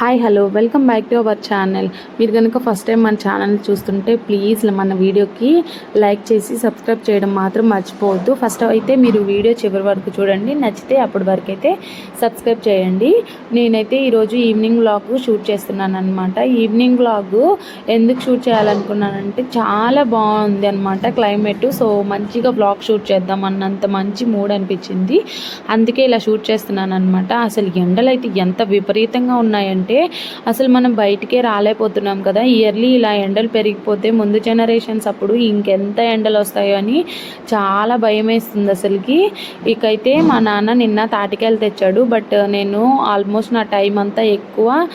Hi hello welcome back to our channel మీరు కనుక first time మన ఛానల్ చూస్తుంటే ప్లీజ్ మన వీడియోకి లైక్ చేసి సబ్స్క్రైబ్ చేయడం మాత్రం మర్చిపోవద్దు. ఫస్ట్ అయితే మీరు వీడియో చివరి వరకు చూడండి. నచ్చితే అప్పటి వరకు అయితే సబ్స్క్రైబ్ చేయండి. నేనైతే ఈరోజు ఈవినింగ్ వ్లాగ్ షూట్ చేస్తున్నాను అనమాట ఈవినింగ్ వ్లాగ్ ఎందుకు షూట్ చేయాలనుకున్నానంటే చాలా బాగుంది అనమాట క్లైమేట్ సో మంచిగా వ్లాగ్ షూట్ చేద్దాం అన్నంత మంచి మూడ్ అనిపించింది. అందుకే ఇలా షూట్ చేస్తున్నాను అనమాట అసలు ఎండలు అయితే ఎంత విపరీతంగా ఉన్నాయంటే అసలు మనం బయటికే రాలేకపోతున్నాం కదా. ఇయర్లీ ఇలా ఎండలు పెరిగిపోతే ముందు జనరేషన్స్ అప్పుడు ఇంకెంత ఎండలు వస్తాయో అని చాలా భయం వేస్తుంది అసలుకి. ఇకైతే మా నాన్న నిన్న తాటికాయలు తెచ్చాడు. బట్ నేను ఆల్మోస్ట్ నా టైం అంతా ఎక్కువ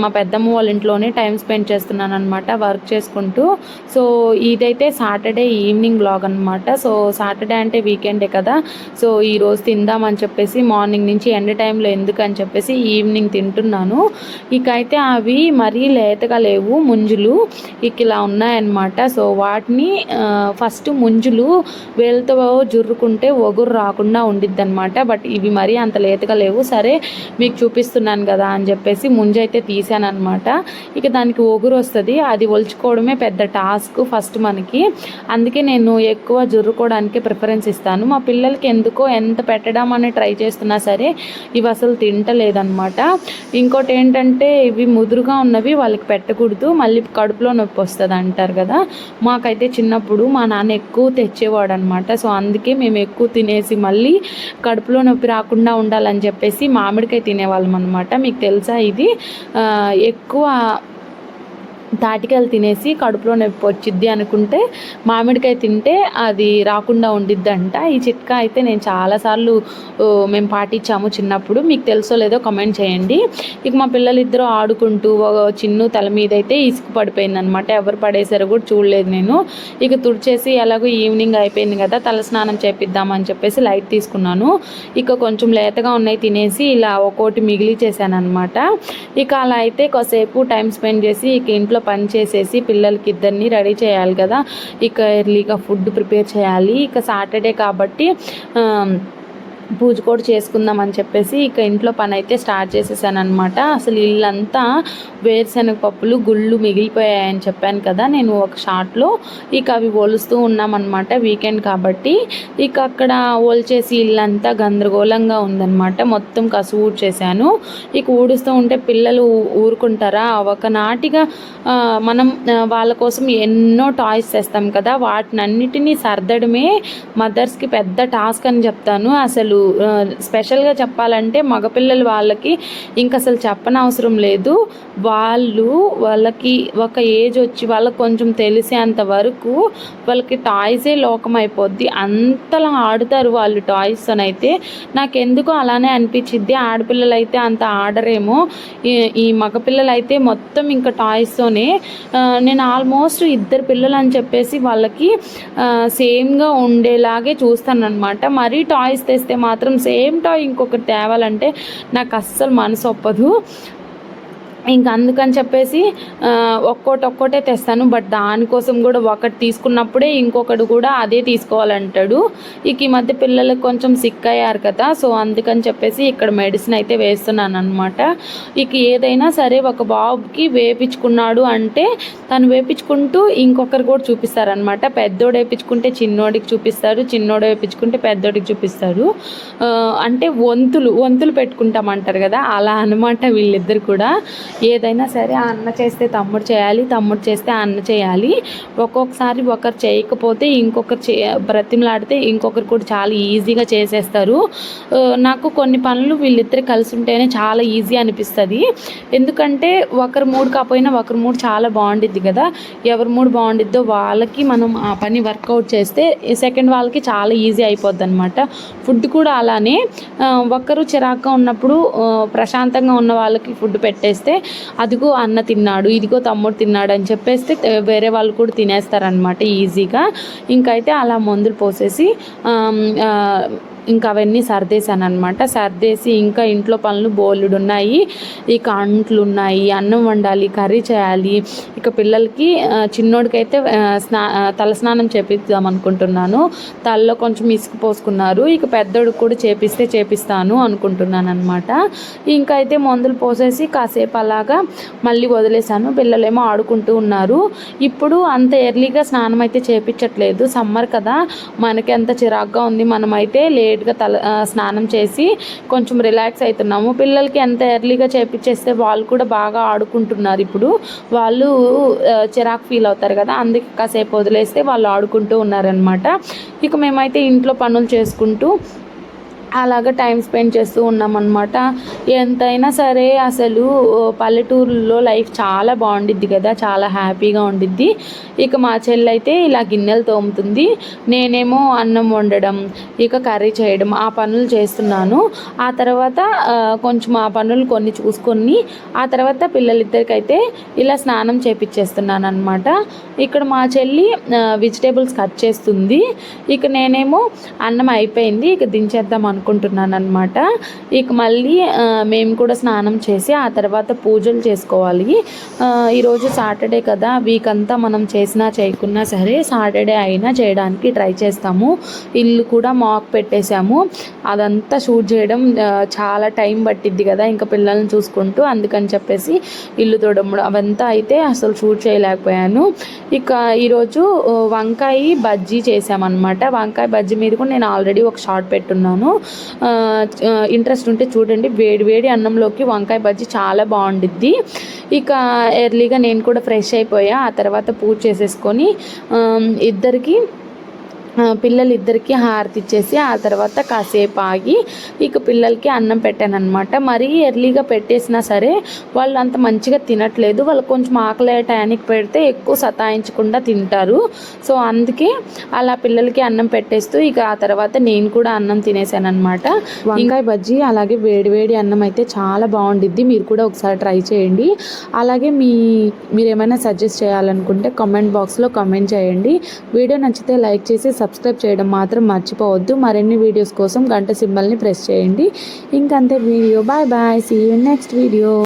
మా పెద్దమ్మ వాళ్ళ ఇంట్లోనే టైం స్పెండ్ చేస్తున్నాను అనమాట వర్క్ చేసుకుంటూ. సో ఇదైతే సాటర్డే ఈవినింగ్ బ్లాగ్ అనమాట సో సాటర్డే అంటే వీకెండే కదా. సో ఈరోజు తిందామని చెప్పేసి మార్నింగ్ నుంచి ఎండ టైంలో ఎందుకు అని చెప్పేసి ఈవినింగ్ తింటున్నాను. ఇక అయితే అవి మరీ లేతగా లేవు. ముంజులు ఇక ఇలా ఉన్నాయన్నమాట. సో వాటిని ఫస్ట్ ముంజులు వేలతో జుర్రుకుంటే ఒగురు రాకుండా ఉండిద్ది అనమాట బట్ ఇవి మరీ అంత లేతగా లేవు. సరే మీకు చూపిస్తున్నాను కదా అని చెప్పేసి ముంజు అయితే తీసాను అనమాట ఇక దానికి ఒగురు వస్తుంది. అది ఒలుచుకోవడమే పెద్ద టాస్క్ ఫస్ట్ మనకి. అందుకే నేను ఎక్కువ జుర్రుకోవడానికి ప్రిఫరెన్స్ ఇస్తాను. మా పిల్లలకి ఎందుకో ఎంత పెట్టడం అని ట్రై చేస్తున్నా సరే ఇవి అసలు తింటలేదన్నమాట. ఇంకోటి ఏంటంటే ఇవి ముదురుగా ఉన్నవి వాళ్ళకి పెట్టకూడదు మళ్ళీ కడుపులో నొప్పి వస్తుంది అంటారు కదా. మాకైతే చిన్నప్పుడు మా నాన్న ఎక్కువ తెచ్చేవాడు అనమాట సో అందుకే మేము ఎక్కువ తినేసి మళ్ళీ కడుపులో నొప్పి రాకుండా ఉండాలని చెప్పేసి మామిడికాయ తినేవాళ్ళం అనమాట మీకు తెలుసా ఇది? ఎక్కువ తాటికాయలు తినేసి కడుపులో నొప్పి వచ్చిద్ది అనుకుంటే మామిడికాయ తింటే అది రాకుండా ఉండిద్దంట. ఈ చిట్కా అయితే నేను చాలాసార్లు మేము పాటించాము చిన్నప్పుడు. మీకు తెలుసో లేదో కమెంట్ చేయండి. ఇక మా పిల్లలిద్దరూ ఆడుకుంటూ ఒక చిన్ను తల మీద అయితే ఇసుకు పడిపోయింది అనమాట ఎవరు పడేసారో కూడా చూడలేదు నేను. ఇక తుడిచేసి ఎలాగో ఈవినింగ్ అయిపోయింది కదా తల స్నానం చేపిద్దామని చెప్పేసి లైట్ తీసుకున్నాను. ఇక కొంచెం లేతగా ఉన్నాయి తినేసి ఇలా ఒక్కోటి మిగిలి చేశాను అనమాట ఇక అలా అయితే కాసేపు టైం స్పెండ్ చేసి ఇక ఇంట్లో పని చేసేసి పిల్లలకి ఇద్దరిని రెడీ చేయాలి కదా. ఇక ఎర్లీగా ఫుడ్ ప్రిపేర్ చేయాలి. ఇక సాటర్డే కాబట్టి పూజ కూడా చేసుకుందాం అని చెప్పేసి ఇక ఇంట్లో పని అయితే స్టార్ట్ చేసేసాను అనమాట అసలు ఇల్లంతా వేరుశనగ పప్పులు గుళ్ళు మిగిలిపోయాయని చెప్పాను కదా నేను ఒక షాట్లో ఇక అవి ఒలుస్తూ ఉన్నామన్నమాట వీకెండ్ కాబట్టి. ఇక అక్కడ ఒలిచేసి ఇల్లంతా గందరగోళంగా ఉందన్నమాట. మొత్తం కసు ఊడ్చేసాను ఇక ఊడుస్తూ ఉంటే పిల్లలు ఊరుకుంటారా? ఒకనాటిగా మనం వాళ్ళ కోసం ఎన్నో టాయ్స్ తెస్తాం కదా వాటినన్నిటినీ సర్దడమే మదర్స్కి పెద్ద టాస్క్ అని చెప్తాను. అసలు ఆ, స్పెషల్గా చెప్పాలంటే మగపిల్లలు వాళ్ళకి ఇంక అసలు చెప్పనవసరం లేదు. వాళ్ళు వాళ్ళకి ఒక ఏజ్ వచ్చి వాళ్ళకి కొంచెం తెలిసేంత వరకు వాళ్ళకి టాయ్సే లోకం అయిపోద్ది అంతలా ఆడుతారు వాళ్ళు టాయ్స్తోనైతే నాకెందుకో అలానే అనిపించిద్ది ఆడపిల్లలు అయితే అంత ఆడరేమో. ఈ- మగపిల్లలు అయితే మొత్తం ఇంకా టాయ్స్తోనే నేను ఆల్మోస్ట్ ఇద్దరు పిల్లలు అని చెప్పేసి వాళ్ళకి సేమ్గా ఉండేలాగే చూస్తాను అనమాట మరీ టాయ్స్ తెస్తే మాత్రం సేమ్ టాయ్ ఇంకొకటి తేవాలంటే నాకు అస్సలు మనసు ఒప్పదు. ఇంకా అందుకని చెప్పేసి ఒక్కోటి ఒక్కోటే తెస్తాను. బట్ దానికోసం కూడా ఒకటి తీసుకున్నప్పుడే ఇంకొకటి కూడా అదే తీసుకోవాలంటాడు. ఇక ఈ మధ్య పిల్లలకు కొంచెం సిక్ అయ్యారు కదా సో అందుకని చెప్పేసి ఇక్కడ మెడిసిన్ అయితే వేస్తున్నాను అనమాట ఇక ఏదైనా సరే ఒక బాబుకి వేపించుకున్నాడు అంటే తను వేపించుకుంటూ ఇంకొకరు కూడా చూపిస్తారనమాట పెద్దోడు వేపించుకుంటే చిన్నోడికి చూపిస్తారు చిన్నోడు వేపించుకుంటే పెద్దోడికి చూపిస్తారు అంటే వంతులు వంతులు పెట్టుకుంటామంటారు కదా అలా అనమాట వీళ్ళిద్దరు కూడా. ఏదైనా సరే ఆ అన్న చేస్తే తమ్ముడు చేయాలి తమ్ముడు చేస్తే అన్న చేయాలి. ఒక్కొక్కసారి ఒకరు చేయకపోతే ఇంకొకరు చే బ్రతిమలాడితే ఇంకొకరు కూడా చాలా ఈజీగా చేసేస్తారు. నాకు కొన్ని పనులు వీళ్ళిద్దరు కలిసి ఉంటేనే చాలా ఈజీ అనిపిస్తుంది. ఎందుకంటే ఒకరు మూడు కాకపోయినా ఒకరు మూడు చాలా బాగుండిద్ది కదా. ఎవరి మూడు బాగుండిద్దో వాళ్ళకి మనం ఆ పని వర్కౌట్ చేస్తే సెకండ్ వాళ్ళకి చాలా ఈజీ అయిపోద్ది అనమాట ఫుడ్ కూడా అలానే. ఒకరు ఒక్కరు చిరాగ్గా ఉన్నప్పుడు ప్రశాంతంగా ఉన్న వాళ్ళకి ఫుడ్ పెట్టేస్తే అదిగో అన్న తిన్నాడు ఇదిగో తమ్ముడు తిన్నాడు అని చెప్పేస్తే వేరే వాళ్ళు కూడా తినేస్తారనమాట ఈజీగా. ఇంకైతే అలా మందులు పోసేసి ఇంకా అవన్నీ సర్దేశాను అనమాట సర్దేసి ఇంకా ఇంట్లో పనులు బోలెడు ఉన్నాయి ఇక అంట్లు ఉన్నాయి అన్నం వండాలి కర్రీ చేయాలి. ఇక పిల్లలకి చిన్నోడికైతే స్నా తలస్నానం చేపిద్దాం అనుకుంటున్నాను. తలలో కొంచెం ఇసుకు పోసుకున్నారు. ఇక పెద్దోడికి కూడా చేపిస్తే చేపిస్తాను అనుకుంటున్నాను అనమాట ఇంకా అయితే మందులు పోసేసి కాసేపు అలాగా మళ్ళీ వదిలేశాను. పిల్లలేమో ఆడుకుంటూ ఉన్నారు. ఇప్పుడు అంత ఎర్లీగా స్నానం అయితే చేపించట్లేదు సమ్మర్ కదా. మనకి ఎంత చిరాగ్గా ఉంది. మనమైతే లేట్గా తల స్నానం చేసి కొంచెం రిలాక్స్ అవుతున్నాము. పిల్లలకి ఎంత ఎర్లీగా చేపించేస్తే వాళ్ళు కూడా బాగా ఆడుకుంటున్నారు ఇప్పుడు. వాళ్ళు చిరాకు ఫీల్ అవుతారు కదా అందుకే కాసేపు వదిలేస్తే వాళ్ళు ఆడుకుంటూ ఉన్నారనమాట ఇక మేమైతే ఇంట్లో పనులు చేసుకుంటూ అలాగ టైం స్పెండ్ చేస్తూ ఉన్నామన్నమాట. ఎంతైనా సరే అసలు పల్లెటూరులో లైఫ్ చాలా బాగుండిద్ది కదా చాలా హ్యాపీగా ఉండిద్ది. ఇక మా చెల్లి అయితే ఇలా గిన్నెలు తోముతుంది. నేనేమో అన్నం వండడం ఇక కర్రీ చేయడం ఆ పనులు చేస్తున్నాను. ఆ తర్వాత కొంచెం ఆ పనులు కొన్ని చూసుకొని ఆ తర్వాత పిల్లలిద్దరికైతే ఇలా స్నానం చేపించేస్తున్నాను అనమాట ఇక్కడ మా చెల్లి వెజిటేబుల్స్ కట్ చేస్తుంది. ఇక నేనేమో అన్నం అయిపోయింది ఇక దించేద్దాం అనుకుంటున్నాను అనమాట ఇక మళ్ళీ మేము కూడా స్నానం చేసి ఆ తర్వాత పూజలు చేసుకోవాలి. ఈరోజు సాటర్డే కదా వీక్ అంతా మనం చేసినా చేయకున్నా సరే సాటర్డే అయినా చేయడానికి ట్రై చేస్తాము. ఇల్లు కూడా మాక్ పెట్టేశాము. అదంతా షూట్ చేయడం చాలా టైం పట్టిద్ది కదా ఇంకా పిల్లల్ని చూసుకుంటూ. అందుకని చెప్పేసి ఇల్లు తోడము అవంతా అయితే అసలు షూట్ చేయలేకపోయాను. ఇక ఈరోజు వంకాయ బజ్జీ చేసామన్నమాట వంకాయ బజ్జీ మీద కూడా నేను ఆల్రెడీ ఒక షార్ట్ పెట్టున్నాను. ఇంట్రెస్ట్ ఉంటే చూడండి. వేడి వేడి అన్నంలోకి వంకాయ బజ్జీ చాలా బాగుండిద్ది. ఇక ఎర్లీగా నేను కూడా ఫ్రెష్ అయిపోయా. ఆ తర్వాత పూజ చేసేసుకొని ఇద్దరికి పిల్లలిద్దరికీ హారతి ఇచ్చేసి ఆ తర్వాత కాసేపు ఆగి ఇక పిల్లలకి అన్నం పెట్టాను అనమాట మరీ ఎర్లీగా పెట్టేసినా సరే వాళ్ళు అంత మంచిగా తినట్లేదు. వాళ్ళు కొంచెం ఆకలి టయానికి పెడితే ఎక్కువ సతాయించకుండా తింటారు. సో అందుకే అలా పిల్లలకి అన్నం పెట్టేస్తూ ఇక ఆ తర్వాత నేను కూడా అన్నం తినేసాను అనమాట వంకాయ బజ్జీ అలాగే వేడి వేడి అన్నం అయితే చాలా బాగుండిద్ది. మీరు కూడా ఒకసారి ట్రై చేయండి. అలాగే మీ మీరు ఏమైనా సజెస్ట్ చేయాలనుకుంటే కామెంట్ బాక్స్లో కామెంట్ చేయండి. వీడియో నచ్చితే లైక్ చేసి సబ్స్క్రైబ్ చేయడం మాత్రం మర్చిపోవద్దు. మరిన్ని వీడియోస్ కోసం గంట సింబల్ని ప్రెస్ చేయండి. ఇంకంతే video bye bye see you next video